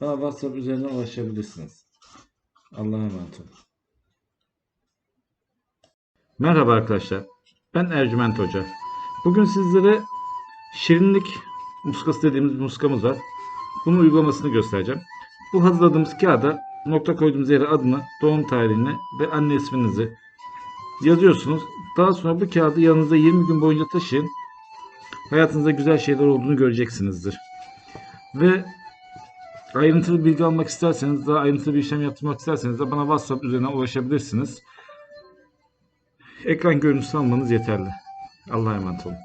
bana WhatsApp üzerinden ulaşabilirsiniz. Allah'a emanet olun. Merhaba arkadaşlar. Ben Ercüment Hoca. Bugün sizlere şirinlik muskası dediğimiz bir muskamız var. Bunun uygulamasını göstereceğim. Bu hazırladığımız kağıda nokta koyduğumuz yere adını, doğum tarihini ve anne isminizi yazıyorsunuz. Daha sonra bu kağıdı yanınızda 20 gün boyunca taşıyın. Hayatınızda güzel şeyler olduğunu göreceksinizdir. Ve ayrıntılı bilgi almak isterseniz, daha ayrıntılı bir işlem yaptırmak isterseniz de bana WhatsApp üzerinden ulaşabilirsiniz. Ekran görüntüsü almanız yeterli. Allah'a emanet olun.